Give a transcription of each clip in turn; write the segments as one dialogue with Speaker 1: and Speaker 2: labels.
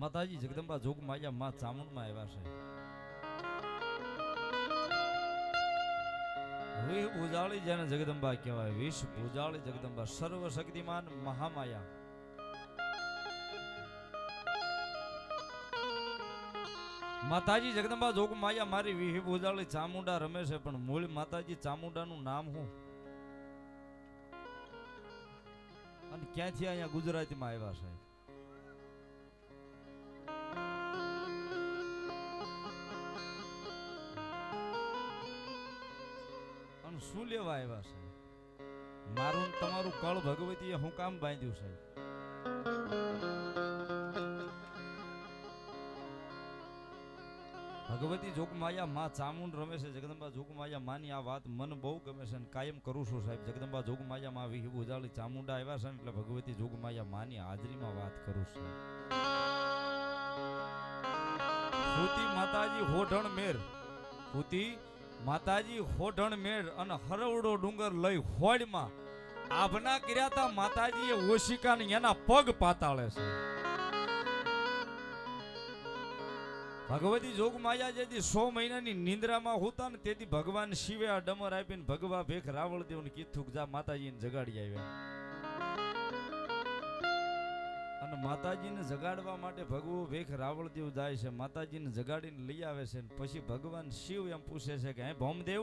Speaker 1: માતાજી જગદંબા જોગ માયા માં ચામુંડમાં આવ્યા છે. વિહ ઉજાળી જેને જગદંબા કહેવાય વિષ ભૂજાળી જગદંબા સર્વ શક્તિમાન મહામાયા. માતાજી જગદંબા જોગ માયા મારી વિહ ભૂજાળી ચામુંડા રમે છે, પણ મૂળ માતાજી ચામુંડાનું નામ હું અને ક્યાંથી અહીંયા ગુજરાતીમાં આવ્યા છે. અને શું લેવા આવ્યા છે? મારું તમારું કળ ભગવતીએ હું કામ બાંધ્યું છે? ભગવતી જોગમાયા માં ચામુંડ રમે છે. જગદંબા જોગમાયા માની આ વાત મન બહુ ગમે છે અને કાયમ કરું છું સાહેબ. જગદંબા જોગમાયા માં વિહી ઉજાળી ચામુંડા આવ્યા છે એટલે ભગવતી જોગમાયા માની હાજરીમાં વાત કરું છું. ફૂતી માતાજી હોઢણ મેર. ફૂતી માતાજી હોઢણ મેળ અને હરવડો ડુંગર લઈ હોડમાં આભના કર્યા તા માતાજીએ ઓશિકાને એના પગ પાતાળે છે. ભગવતી જોગ માયા જેથી સો મહિનાની નિંદ્રામાં હોતા ને તેથી ભગવાન શિવે આ ડમર આપીને ભગવા ભેખ રાવળ દેવને કીધું જા માતાજીને જગાડી આવ્યા અને માતાજીને જગાડવા માટે ભગવો ભેખ રાવળદેવ જાય છે. માતાજીને જગાડીને લઈ આવે છે પછી ભગવાન શિવ એમ પૂછે છે કે, હે ભોમદેવ,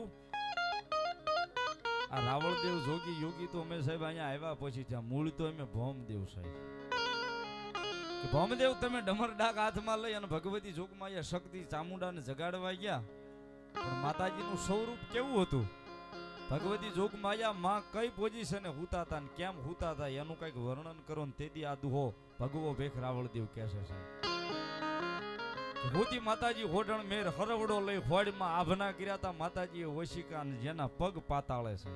Speaker 1: આ રાવળદેવ જોગી યોગી તો અમે સાહેબ અહીંયા આવ્યા પછી ત્યાં મૂળ તો અમે ભોમદેવ સાહેબ. ભોમદેવ, તમે ડમર ડાક હાથમાં લઈ અને ભગવતી જોગમાં શક્તિ ચામુંડાને જગાડવા ગયા. પણ માતાજીનું સ્વરૂપ કેવું હતું? ભગવતી જોગ માયા માં કઈ પોઝિશને હુતા હતા ને કેમ હુતા હતા એનું કંઈક વર્ણન કરો ને તેથી આ દુહો ભગવો ભેખ રાવળદેવ કહેશે છે હોતી માતાજી હોડણ મેર હરવડો લઈ હોડમાં આભના કર્યા હતા માતાજીએ વશિકા જેના પગ પાતાળે છે.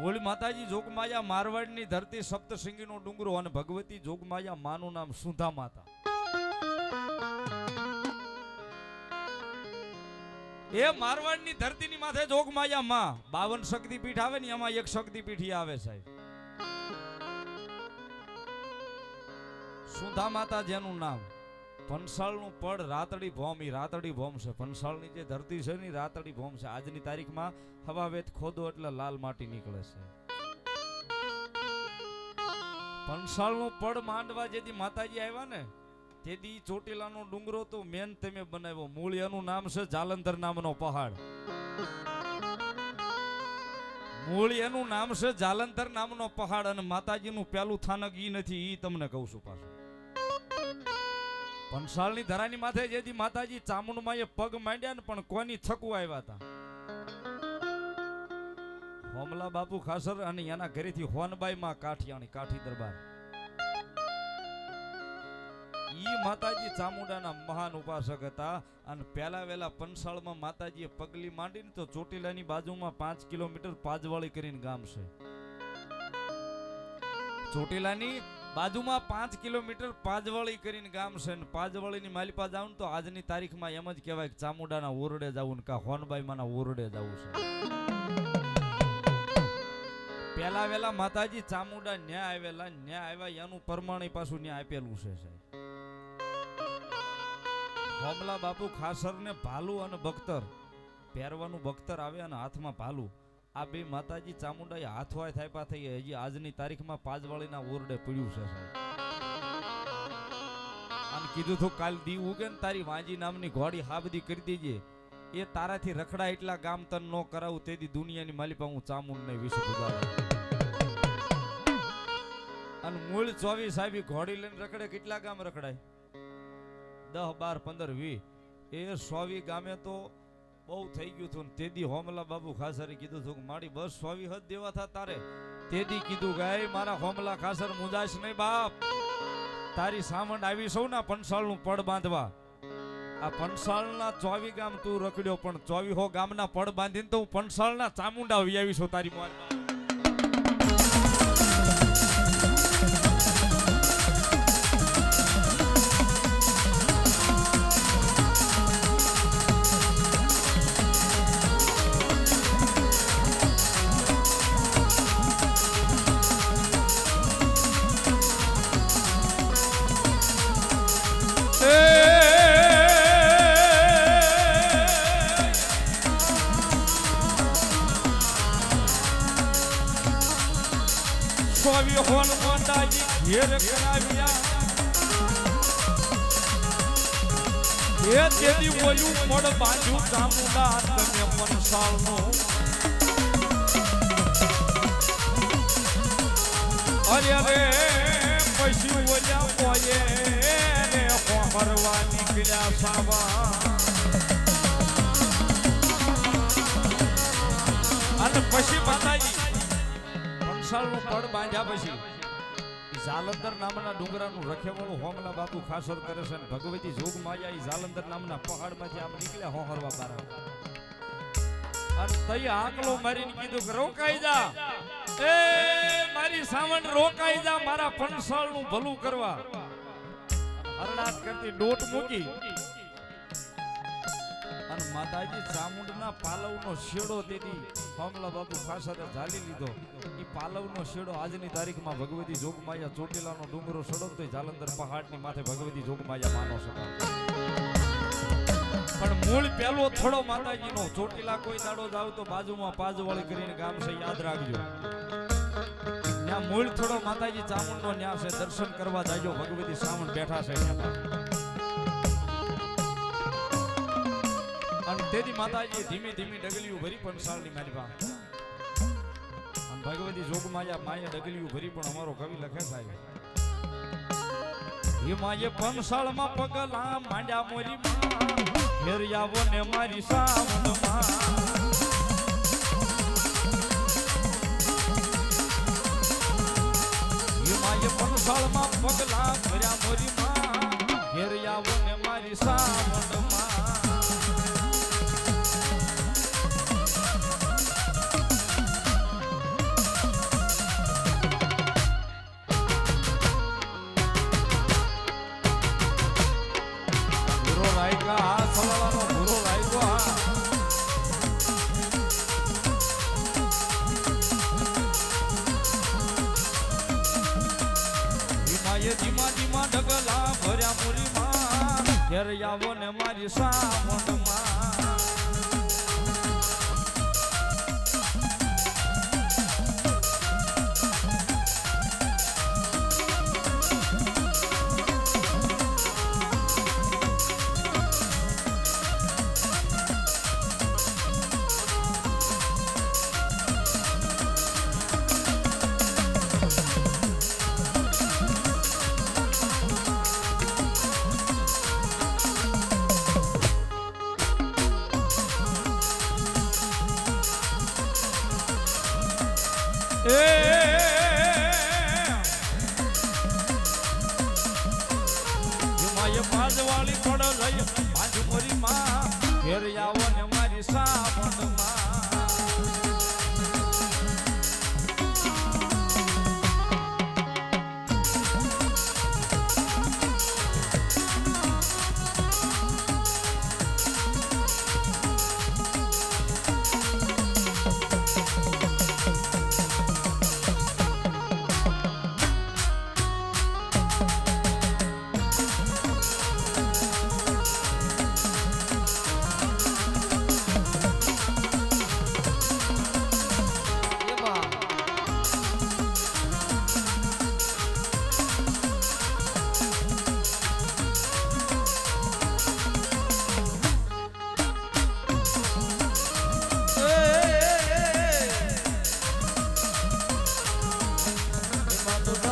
Speaker 1: મૂળ માતાજી જોગમાયા મારવાડની ધરતી સપ્તસિંગીનો ડુંગરો અને ભગવતી જોગમાયા માનું નામ સુધા માતા. એ મારવાડની ધરતીની માથે જોગમાયા માં. બાવન શક્તિપીઠ આવે ને એમાં એક શક્તિપીઠ આવે સાહેબ. સુધા માતા જેનું નામ. પંસાળનું પડ રાતડી ભોમ, ઈ રાતડી ભોમ છે. પંસાળની જે ધરતી છે ને રાતડી ભોમ છે. આજની તારીખમાં હવાવેત ખોદો એટલે લાલ માટી નીકળે છે. પંસાળનું પડ માંડવા જેથી માતાજી આવ્યા ને તેથી ચોટીલાનો ડુંગરો તો મેન તમે બનાવ્યો. મૂળ એનું નામ છે જાલંધર નામનો પહાડ. મૂળ એનું નામ છે જાલંધર નામનો પહાડ અને માતાજીનું પેલું થાનક ઈ નથી, ઈ તમને કહું છું પાછું. પંસાળની ધરાની માથે જેથી માતાજી ચામુંડમાં એ પગ માંડ્યા ને પણ કોની થકવા આવ્યા હતા હોમલા બાપુ ખાસર અને એના ઘરેથી હોનબાઈ માં કાઠિયાણી કાઠી દરબાર. ઈ માતાજી ચામુંડાના મહાન ઉપાસક હતા. અને પહેલા વહેલા પંસાળમાં માતાજીએ પગલી માંડીને તો ચોટીલાની બાજુમાં પાંચ કિલોમીટર પાજવાળી કરીને ગામ છે. ચોટીલાની બાજુમાં પાંચ કિલોમીટર પાજવાળી કરીને ગામ છે ને પાજવાળીની માલિપા જાવ તો આજની તારીખમાં એમ જ કહેવાય કે ચામુંડાના ઓરડે જવું ને કા હોનબાઈમાંના ઓરડે જવું છે. પેલા વેલા માતાજી ચામુંડા ન્યા આવેલા, ન્યા આવ્યા, એનું પરમાણી પાછું ન્યા આપેલું છે સાહેબ. હોમલા બાપુ ખાસર ને ભાલુ અને બખ્તર. પહેરવાનું બખ્તર આવે અને હાથમાં ભાલુ. આ બે માતાજી ચામુંડા એ હાથવાય થાય થઈ હજી આજની તારીખમાં પાજવાળીના ઓરડે પડ્યું છે સાહેબ. અને કીધું તું, કાલ દી ઉગે ને તારી વાંજી નામની ઘોડી હાબદી કરી દેજે. એ તારાથી રખડા એટલા ગામ તન નો કરાવું તેથી દુનિયાની માલિપા હું ચામુંડ ને વિશે બુજાવું અને મૂળ ચોવીસ સાહેબ ઘોડી લઈને રખડે, કેટલા ગામ રખડાય? દહ, બાર, પંદર વી એ સોવી ગામે તો બહુ થઈ ગયું હતું ને તેદી હોમલા બાબુ ખાસરે કીધું હતું કે મારી બસ સોવી હદ દેવા થા તારે. તેદી કીધું કે મારા હોમલા ખાસર મુજાશ નહીં બાપ. તારી સામંડ આવી સૌ ના પંસાળનું પડ બાંધવા. આ પંસાળના ચોવી ગામ તું રખડ્યો, પણ ચોવી હો ગામના પડ બાંધીને તો હું પંસાળના ચામુંડા આવી આવીશું તારી મોજ વિહોન મોંડાજી ઘેર કરાવ્યા હે દેવી બોલ્યું મળ બાજુ ચામુંડા તમે પનસાળનું અરે અરે પછી બોલ્યા પોયે રે હોમરવા નીકળ્યા સાવા અને પછી માતાજી પંસાળનું પડ બાંધ્યા પછી જાલંધર નામના ડુંગરાનું રખેવાળું હોમલા બાપુ ખાસર કરે છે અને ભગવતી જોગ માયા એ જાલંધર નામના પહાડમાંથી આમ નીકળ્યા હોહરવા બારા. અને તઈ આકલો મારીને કીધું કે, રોકાઈ જા. એ, મારી સાવણ રોકાઈ જા, મારા પંસાળનું ભલું કરવા. હરણાટ કરતી ડોટ મૂકી. અને માતાજી ચામુંડના પાલવનો શેડો તેથી હમલા બાપુ ખાસરે ઝાલી લીધો. ઈ પાલવનો શેડો આજની તારીખમાં ભગવતી જોગમાયા ચોટીલાનો ડુંગરો સડો તો જાલંધર પહાડની માથે ભગવતી જોગમાયા માનો શકાય પણ મૂળ પહેલો થોડો માતાજીનો, ચોટીલા કોઈ દાડો જાવ તો બાજુમાં પાજવાળી કરીને ગામ છે, યાદ રાખજો. ત્યાં મૂળ થોડો માતાજી ચામુંડનો ન્યા છે, દર્શન કરવા જાજો, ભગવતી સામણ બેઠા છે ત્યાં તેથી માતાજી ધીમે ધીમે ડગલીઓ ભરી પણ સાલની મારી ભગવતી જોગમાયા માયા ડગલીઓ ભરી પણ અમારો કવિ લખે સાહેબ. હિમાયે પંસાળમાં પગલા માંડ્યા મોરી ફેરિયાવો ને મારી સાવનમાં માએ પંસાળમાં પગલા ભર્યા મોરી માં. ઘેર આવો ને મારી સાવનમાં રાયકા આ સવાળાનો ભૂરો રાયકો આ ધીમાએ ધીમા ધીમા ભર્યા મુરીમાં. ઘેર આવો ને મારી સામણમાં બાજવાળી થોડો લઈ બાજુ મોરી માં.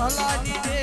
Speaker 1: ભલાની દે